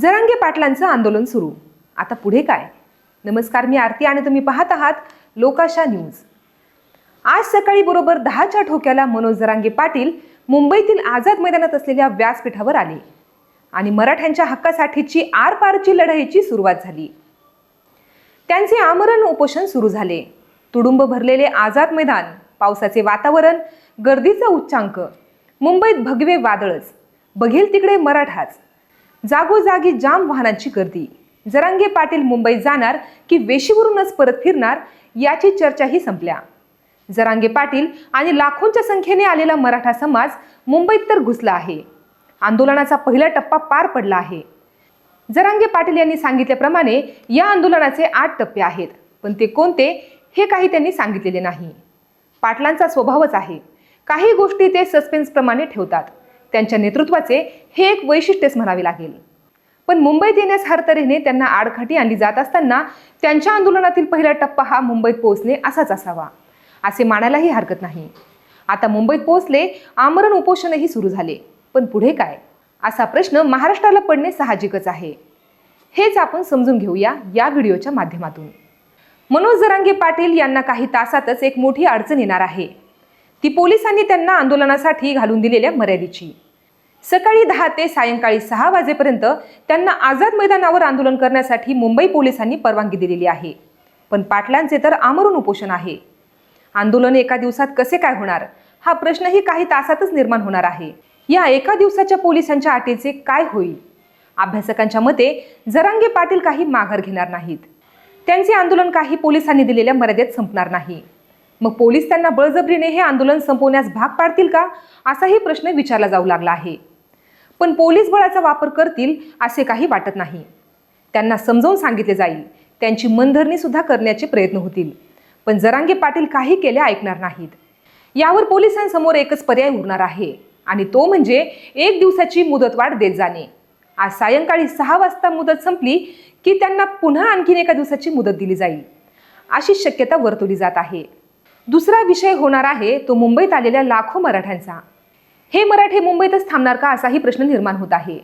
जरांगे पाटलांचं आंदोलन सुरू. आता पुढे काय? नमस्कार मी आरती आणि तुम्ही पाहत आहात लोकाशा न्यूज. आज सकाळी बरोबर दहाच्या ठोक्याला मनोज जरांगे पाटील मुंबईतील आझाद मैदानात असलेल्या व्यासपीठावर आले आणि मराठ्यांच्या हक्कासाठीची आरपारची लढाईची सुरुवात झाली. त्यांचे आमरण उपोषण सुरू झाले. तुडुंब भरलेले आझाद मैदान पावसाचे वातावरण गर्दीचा उच्चांक मुंबईत भगवे वादळच बघेल तिकडे मराठाच. जागोजागी जाम वाहनांची गर्दी. जरांगे पाटील मुंबईत जाणार की वेशीवरूनच परत फिरणार याची चर्चाही संपल्या. जरांगे पाटील आणि लाखोंच्या संख्येने आलेला मराठा समाज मुंबईत तर घुसला आहे. आंदोलनाचा पहिला टप्पा पार पडला आहे. जरांगे पाटील यांनी सांगितल्याप्रमाणे या आंदोलनाचे आठ टप्पे आहेत पण ते कोणते हे काही त्यांनी सांगितलेले नाही. पाटलांचा स्वभावच आहे. काही गोष्टी ते सस्पेन्सप्रमाणे ठेवतात. त्यांच्या नेतृत्वाचे हे एक वैशिष्ट्यच म्हणावे लागेल. पण मुंबईत येण्यास हर तऱ्हेने त्यांना आडखाटी आणली जात असताना त्यांच्या आंदोलनातील पहिला टप्पा हा मुंबईत पोहोचणे असाच असावा असे मानायलाही हरकत नाही. आता मुंबईत पोहोचले आमरण उपोषणही सुरू झाले. पण पुढे काय? असा प्रश्न महाराष्ट्राला पडणे साहजिकच आहे. हेच आपण समजून घेऊया या व्हिडिओच्या माध्यमातून. मनोज जरांगे पाटील यांना काही तासातच एक मोठी अडचण येणार आहे. ती पोलिसांनी त्यांना आंदोलनासाठी घालून दिलेल्या मर्यादेची. सकाळी दहा ते सायंकाळी सहा वाजेपर्यंत त्यांना आझाद मैदानावर आंदोलन करण्यासाठी मुंबई पोलिसांनी परवानगी दिलेली आहे. पण पाटलांचे तर आमरून उपोषण आहे. आंदोलन एका दिवसात कसे काय होणार? हा प्रश्नही काही तासातच निर्माण होणार आहे. या एका दिवसाच्या पोलिसांच्या अटीचे काय होईल? अभ्यासकांच्या मते जरांगे पाटील काही माघार घेणार नाहीत. त्यांचे आंदोलन काही पोलिसांनी दिलेल्या मर्यादेत संपणार नाही. मग पोलीस त्यांना बळजबरीने हे आंदोलन संपवण्यास भाग पाडतील का? असाही प्रश्न विचारला जाऊ लागला आहे. पण पोलीस बळाचा वापर करतील असे काही वाटत नाही. त्यांना समजावून सांगितले जाईल. त्यांची मनधरणी सुद्धा करण्याचे प्रयत्न होतील. पण जरांगे पाटील काही केले ऐकणार नाहीत. यावर पोलिसांसमोर एकच पर्याय उरणार आहे. आणि तो म्हणजे एक दिवसाची मुदतवाढ देत जाणे. आज सायंकाळी सहा वाजता मुदत संपली की त्यांना पुन्हा आणखीन एका दिवसाची मुदत दिली जाईल. अशी शक्यता वर्तवली जात आहे. दुसरा विषय होणार आहे तो मुंबईत आलेल्या लाखो मराठ्यांचा. हे मराठे मुंबईतच थांबणार का असाही प्रश्न निर्माण होत आहे.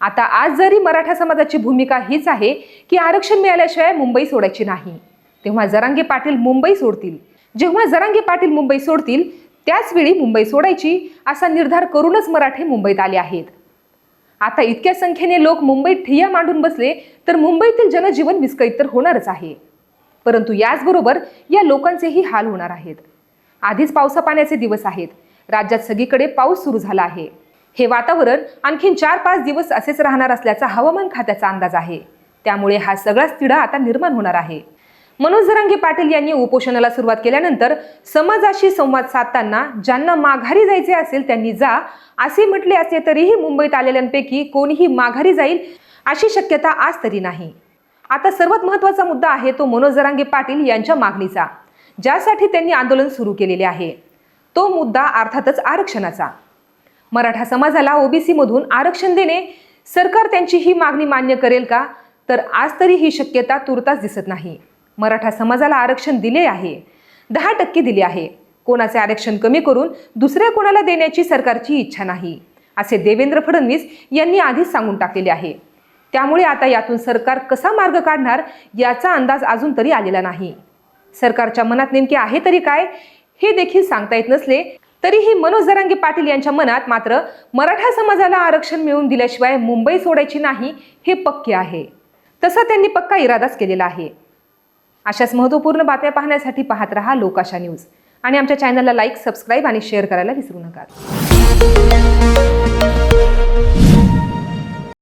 आता आज जरी मराठा समाजाची भूमिका हीच आहे की आरक्षण मिळाल्याशिवाय मुंबई सोडायची नाही. तेव्हा जरांगे पाटील मुंबई सोडतील. जेव्हा जरांगे पाटील मुंबई सोडतील त्याचवेळी मुंबई सोडायची असा निर्धार करूनच मराठे मुंबईत आले आहेत. आता इतक्या संख्येने लोक मुंबईत ठिय्या मांडून बसले तर मुंबईतील जनजीवन विस्कळीत तर होणारच आहे. परंतु याचबरोबर या लोकांचेही हाल होणार आहेत. आधीच पावसा पाण्याचे दिवस आहेत. राज्यात सगळीकडे पाऊस सुरू झाला आहे. हे वातावरण आणखीन चार पाच दिवस असेच राहणार असल्याचा हवामान खात्याचा अंदाज आहे. त्यामुळे हा सगळाच तिढा आता निर्माण होणार आहे. मनोज जरांगे पाटील यांनी उपोषणाला सुरुवात केल्यानंतर समाजाशी संवाद साधताना ज्यांना माघारी जायचे असेल त्यांनी जा असे म्हटले असले तरीही मुंबईत आलेल्यांपैकी कोणीही माघारी जाईल अशी शक्यता आज तरी नाही. आता सर्वात महत्त्वाचा मुद्दा आहे तो मनोज जरांगे पाटील यांच्या मागणीचा ज्यासाठी त्यांनी आंदोलन सुरू केलेले आहे. तो मुद्दा अर्थातच आरक्षणाचा. मराठा समाजाला ओबीसीमधून आरक्षण देणे सरकार त्यांची ही मागणी मान्य करेल का? तर आज तरी ही शक्यता तुर्तास दिसत नाही. मराठा समाजाला आरक्षण दिले आहे. दहा टक्के दिले आहे. कोणाचे आरक्षण कमी करून दुसऱ्या कोणाला देण्याची सरकारची इच्छा नाही असे देवेंद्र फडणवीस यांनी आधीच सांगून टाकलेले आहे. त्यामुळे आता यातून सरकार कसा मार्ग काढणार याचा अंदाज अजून तरी आलेला नाही. सरकारच्या मनात नेमके आहे तरी काय हे देखील सांगता येत नसले तरीही मनोज जरांगे पाटील यांच्या मनात मात्र मराठा समाजाला आरक्षण मिळवून दिल्याशिवाय मुंबई सोडायची नाही हे पक्के आहे. तसा त्यांनी पक्का इरादाच केलेला आहे. अशाच महत्त्वपूर्ण बातम्या पाहण्यासाठी पाहत रहा लोकाशा न्यूज. आणि आमच्या चॅनलला लाईक सबस्क्राईब आणि शेअर करायला विसरू नका.